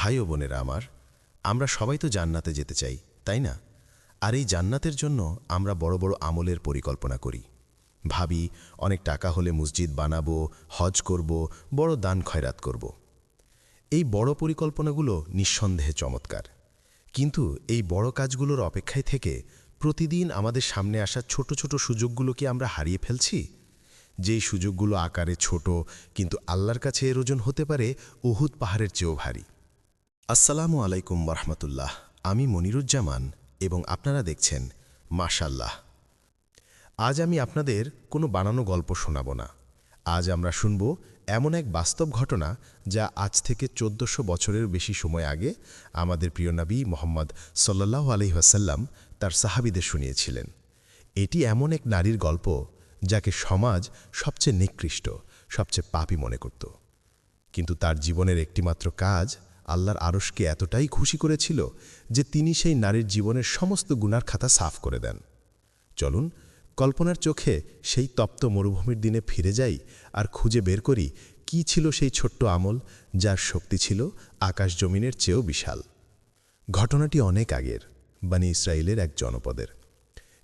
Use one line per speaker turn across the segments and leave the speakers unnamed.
ভাই ও বোনেরা আমার, আমরা সবাই তো জান্নাতে যেতে চাই, তাই না? আর এই জান্নাতের জন্য আমরা বড় বড় আমলের পরিকল্পনা করি। ভাবি, অনেক টাকা হলে মসজিদ বানাবো, হজ করব, বড় দান খয়রাত করব। এই বড় পরিকল্পনাগুলো নিঃসন্দেহে চমৎকার। কিন্তু এই বড় কাজগুলোর অপেক্ষায় থেকে প্রতিদিন আমাদের সামনে আসা ছোট ছোট সুযোগগুলো কি আমরা হারিয়ে ফেলছি? যেই সুযোগগুলো আকারে ছোট, কিন্তু আল্লাহর কাছে এর ওজন হতে পারে, উহুদ পাহাড়ের চেয়েও ভারী। আসসালামু আলাইকুম রহমতুল্লাহ আমি মনিরুজ্জামান এবং আপনারা দেখছেন মাশাল্লাহ আজ আমি আপনাদের কোনো বানানো গল্প শোনাব না। আজ আমরা শুনব এমন এক বাস্তব ঘটনা যা আজ থেকে চোদ্দশো বছরের বেশি সময় আগে আমাদের প্রিয় নবী মোহাম্মদ সাল্লাহ আলহিহাসাল্লাম তার সাহাবিদের শুনিয়েছিলেন। এটি এমন এক নারীর গল্প যাকে সমাজ সবচেয়ে নিকৃষ্ট, সবচেয়ে পাপী মনে করত। কিন্তু তার জীবনের একটিমাত্র কাজ আল্লাহর আরশকে এতটাই খুশি করেছিল যে তিনি সেই নারীর জীবনের সমস্ত গুনার খাতা সাফ করে দেন। চলুন, কল্পনার চোখে সেই তপ্ত মরুভূমির দিনে ফিরে যাই আর খুঁজে বের করি কি ছিল সেই ছোট্ট আমল যার শক্তি ছিল আকাশ জমিনের চেয়েও বিশাল। ঘটনাটি অনেক আগের, বানি ইসরায়েলের এক জনপদের।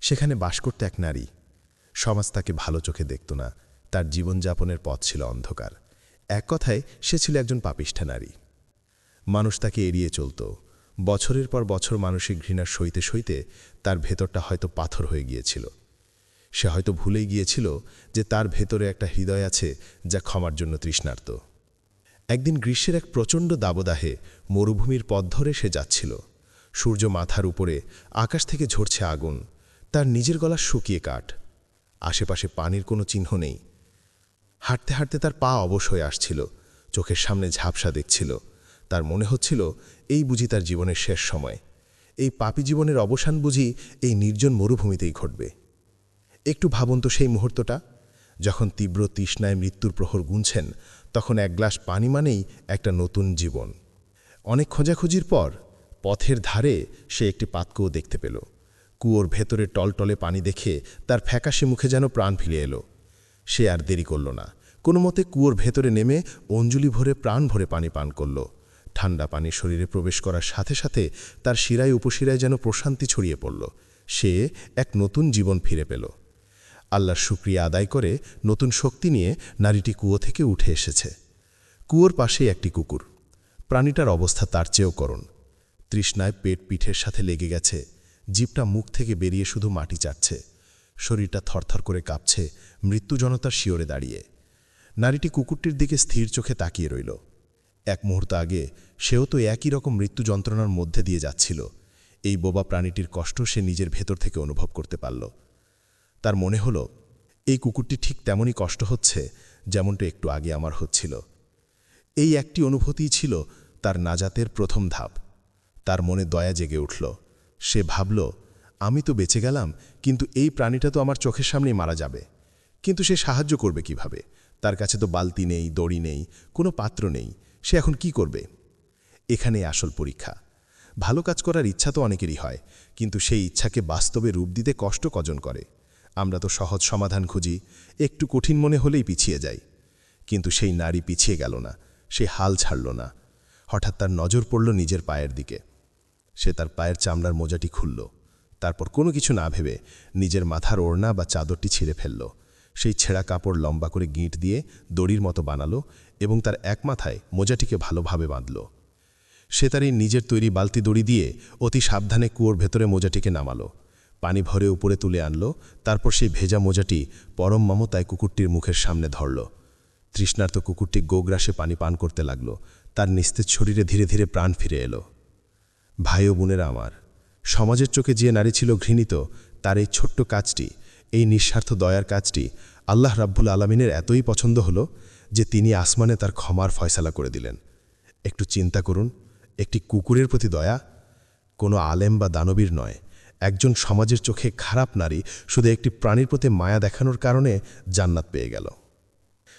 সেখানে বাস করতে এক নারী। সমাজ তাকে ভালো চোখে দেখত না, তার জীবনযাপনের পথ ছিল অন্ধকার। এক কথায়, সে ছিল একজন পাপিষ্ঠা নারী। মানুষ তাকে এড়িয়ে চলত। বছরের পর বছর মানসিক ঘৃণা সইতে সইতে তার ভেতরটা হয়তো পাথর হয়ে গিয়েছিল। সে হয়তো ভুলেই গিয়েছিল যে তার ভেতরে একটা হৃদয় আছে যা ক্ষমার জন্য তৃষ্ণার্ত। একদিন গ্রীষ্মের এক প্রচণ্ড দাবদাহে মরুভূমির পথ ধরে সে যাচ্ছিল। সূর্য মাথার উপরে, আকাশ থেকে ঝরছে আগুন, তার নিজের গলা শুকিয়ে কাঠ। আশেপাশে পানির কোনো চিহ্ন নেই। হাঁটতে হাঁটতে তার পা অবশ হয়ে আসছিল, চোখের সামনে ঝাপসা দেখছিল। তার মনে হচ্ছিল, এই বুঝি তার জীবনের শেষ সময়। এই পাপী জীবনের অবসান বুঝি এই নির্জন মরুভূমিতেই ঘটবে। একটু ভাবুন তো সেই মুহূর্তটা। যখন তীব্র তৃষ্ণায় মৃত্যুর প্রহর গুনছেন, তখন এক গ্লাস পানি মানেই একটা নতুন জীবন। অনেক খোঁজাখুঁজির পর, পথের ধারে সে একটি পাতকুয়ো দেখতে পেল। কুয়োর ভেতরে টলটলে পানি দেখে তার ফ্যাকাশে মুখে যেন প্রাণ ফিরে এলো। সে আর দেরি করল না। কোনো মতে কুয়োর ভেতরে নেমে অঞ্জলি ভরে প্রাণ ভরে পানি পান করল। ঠান্ডা পানি শরীরে প্রবেশ করার সাথে সাথে তার শিরায় উপশিরায় যেন প্রশান্তি ছড়িয়ে পড়ল। সে এক নতুন জীবন ফিরে পেল। আল্লাহর শুক্রিয়া আদায় করে নতুন শক্তি নিয়ে নারীটি কুয়ো থেকে উঠে এসেছে। কুয়োর পাশেই একটি কুকুর। প্রাণীটার অবস্থা তার চেয়েও করণ। তৃষ্ণায় পেট পিঠের সাথে লেগে গেছে। জিপটা মুখ থেকে বেরিয়ে শুধু মাটি চাটছে। শরীরটা থরথর করে কাঁপছে। মৃত্যু জনতার শিওরে দাঁড়িয়ে। নারীটি কুকুরটির দিকে স্থির চোখে তাকিয়ে রইল। এক মুহূর্ত আগে সেও তো একই রকম মৃত্যু যন্ত্রণার মধ্যে দিয়ে যাচ্ছিল। এই বোবা প্রাণীটির কষ্ট সে নিজের ভেতর থেকে অনুভব করতে পারল। তার মনে হলো, এই কুকুরটি ঠিক তেমনই কষ্ট হচ্ছে যেমনটা একটু আগে আমার হচ্ছিল। এই একটি অনুভূতিই ছিল তার নাজাতের প্রথম ধাপ। তার মনে দয়া জেগে উঠল। সে ভাবল, আমি তো বেঁচে গেলাম, কিন্তু এই প্রাণীটা তো আমার চোখের সামনেই মারা যাবে। কিন্তু সে সাহায্য করবে কীভাবে? তার কাছে তো বালতি নেই, দড়ি নেই, কোনো পাত্র নেই। সে এখন কি করবে? এখানে আসল পরীক্ষা। ভালো কাজ করার ইচ্ছা তো অনেকেরই হয়, কিন্তু সেই ইচ্ছাকে বাস্তবে রূপ দিতে কষ্ট কজন করে? আমরা তো সহজ সমাধান খুঁজি, একটু কঠিন মনে হলেই পিছিয়ে যাই। কিন্তু সেই নারী পিছিয়ে গেল না, সে হাল ছাড়ল না। হঠাৎ তার নজর পড়ল নিজের পায়ের দিকে। সে তার পায়ের চামড়ার মোজাটি খুলল। তারপর কোনো কিছু না ভেবে নিজের মাথার ওড়না বা চাদরটি ছিঁড়ে ফেলল। সেই ছেঁড়া কাপড় লম্বা করে গিঁট দিয়ে দড়ির মতো বানালো এবং তার এক মাথায় মোজাটিকে ভালোভাবে বাঁধল। সে তার এই নিজের তৈরি বালতি দড়ি দিয়ে অতি সাবধানে কুয়োর ভেতরে মোজাটিকে নামালো। পানি ভরে উপরে তুলে আনলো, তারপর সেই ভেজা মোজাটি পরম মমতায় কুকুরটির মুখের সামনে ধরল। তৃষ্ণার্ত কুকুরটি গোগ্রাসে পানি পান করতে লাগল, তার নিস্তেজ শরীরে ধীরে ধীরে প্রাণ ফিরে এলো। ভাই ও বোনেরা আমার, সমাজের চোখে যে নারী ছিল ঘৃণিত, তার এই ছোট্ট কাজটি এই নিঃস্বার্থ দয়ার কাজটি আল্লাহ রাব্বুল আলমিনের এতই পছন্দ হলো যে তিনি আসমানে তার ক্ষমার ফয়সালা করে দিলেন। একটু চিন্তা করুন, একটি কুকুরের প্রতি দয়া কোনো আলেম বা দানবীর নয়। একজন সমাজের চোখে খারাপ নারী শুধু একটি প্রাণীর প্রতি মায়া দেখানোর কারণে জান্নাত পেয়ে গেল।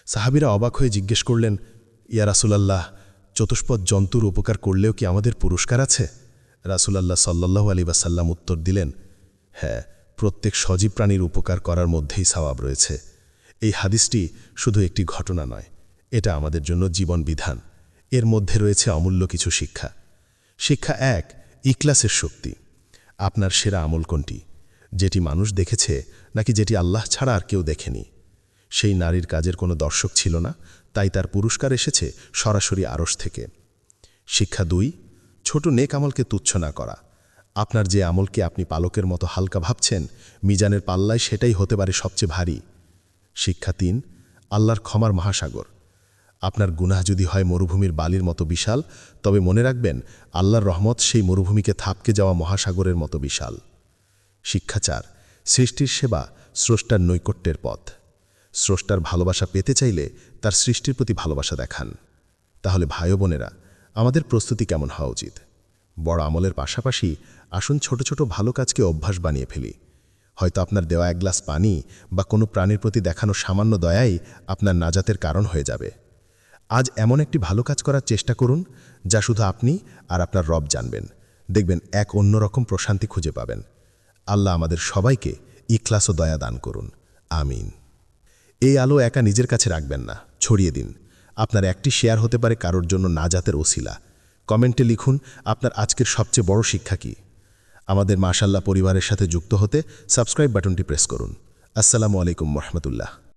সাহাবিরা অবাক হয়ে জিজ্ঞেস করলেন, ইয়া রাসুলাল্লাহ, চতুষ্পদ জন্তুর উপকার করলেও কি আমাদের পুরস্কার আছে? রাসুলাল্লাহ সাল্লাহ আলী বাসাল্লাম উত্তর দিলেন হ্যাঁ প্রত্যেক সজীব প্রাণীর উপকার করার মধ্যেই সওয়াব রয়েছে। এই হাদিসটি শুধু একটি ঘটনা নয়, এটা আমাদের জন্য জীবন বিধান। এর মধ্যে রয়েছে অমূল্য কিছু শিক্ষা। শিক্ষা এক ইকলাসের শক্তি। আপনার সেরা আমল কোনটি? যেটি মানুষ দেখেছে নাকি যেটি আল্লাহ ছাড়া আর কেউ দেখেনি? সেই নারীর কাজের কোনো দর্শক ছিল না, তাই তার পুরস্কার এসেছে সরাসরি আড়স থেকে। শিক্ষা দুই, ছোট নেক আমলকে তুচ্ছ না করা। আপনার যে আমলকে আপনি পালকের মতো হালকা ভাবছেন, মিজানের পাল্লায় সেটাই হতে পারে সবচেয়ে ভারী। শিক্ষা তিন, আল্লাহর ক্ষমার মহাসাগর। আপনার গুনাহ যদি হয় মরুভূমির বালির মতো বিশাল, তবে মনে রাখবেন, আল্লাহর রহমত সেই মরুভূমিকে থাপকে যাওয়া মহাসাগরের মতো বিশাল। শিক্ষা চার, সৃষ্টির সেবা স্রষ্টার নৈকট্যের পথ। স্রষ্টার ভালোবাসা পেতে চাইলে তার সৃষ্টির প্রতি ভালোবাসা দেখান। তাহলে ভাই বোনেরা, আমাদের প্রস্তুতি কেমন হওয়া উচিত? বড় আমলের পাশাপাশি আসুন ছোট ছোট ভালো কাজকে অভ্যাস বানিয়ে ফেলি। হয়তো আপনার দেওয়া এক গ্লাস পানি বা কোনো প্রাণীর প্রতি দেখানো সামান্য দয়াই আপনার নাজাতের কারণ হয়ে যাবে। আজ এমন একটি ভালো কাজ করার চেষ্টা করুন, যা শুধু আপনি আর আপনার রব জানবেন। দেখবেন এক অন্যরকম প্রশান্তি খুঁজে পাবেন। আল্লাহ আমাদের সবাইকে ইখলাস ও দয়া দান করুন। আমিন। এই আলো একা নিজের কাছে রাখবেন না, ছড়িয়ে দিন। আপনার একটি শেয়ার হতে পারে কারোর জন্য নাজাতের ওসিলা। কমেন্টে লিখুন, আপনার আজকের সবচেয়ে বড় শিক্ষা কি? আমাদের মাশাল্লাহ পরিবারের সাথে যুক্ত হতে সাবস্ক্রাইব বাটনটি প্রেস করুন। আসসালামু আলাইকুম রহমতুল্লাহ।